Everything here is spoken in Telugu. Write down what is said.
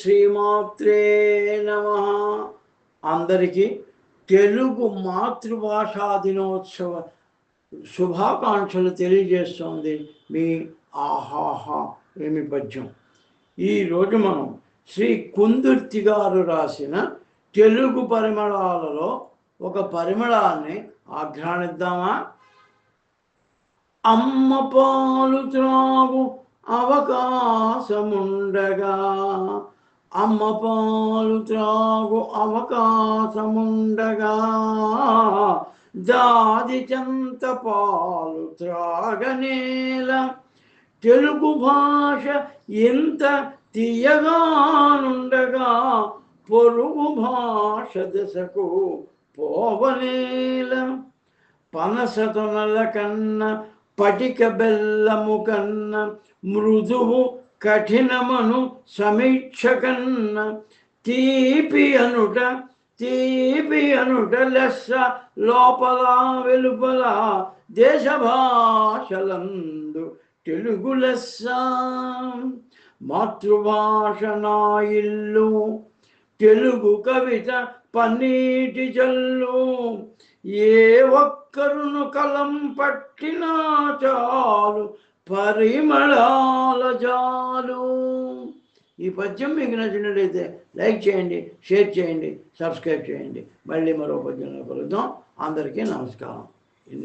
శ్రీమాత్రే నమ. అందరికీ తెలుగు మాతృభాషా దినోత్సవ శుభాకాంక్షలు తెలియజేస్తోంది మీ ఆహాహా ఏమి పద్యం. ఈరోజు మనం శ్రీ కుందుర్తి గారు రాసిన తెలుగు పరిమళాలలో ఒక పరిమళాన్ని ఆఘ్రానిద్దామా అమ్మ పాలు త్రాగు అవకాశముండగా అమ్మ పాలు త్రాగు అవకాశముండగా జాది చెంత పాలు త్రాగనేల. తెలుగు భాష ఎంత తీయగానుండగా పొరుగు భాష దశకు పోవనేల. పనసతొనల కన్న పటిక బెల్లము కన్న మృదువు కఠినమును సమీక్ష కన్న తీపి అనుట తీపి అనుట లెస్స లోపల వెలుపల దేశ భాషలందు తెలుగు లెస్స. మాతృభాష నా ఇల్లు తెలుగు కవిత పన్నీటి జల్లు ఏ ఒక్కరును కలం పట్టినా చాలు పరిమళాల జాలు. ఈ పద్యం మీకు నచ్చినట్లయితే లైక్ చేయండి షేర్ చేయండి సబ్స్క్రైబ్ చేయండి. మళ్ళీ మరో పద్యంలో కలుద్దాం. అందరికీ నమస్కారం.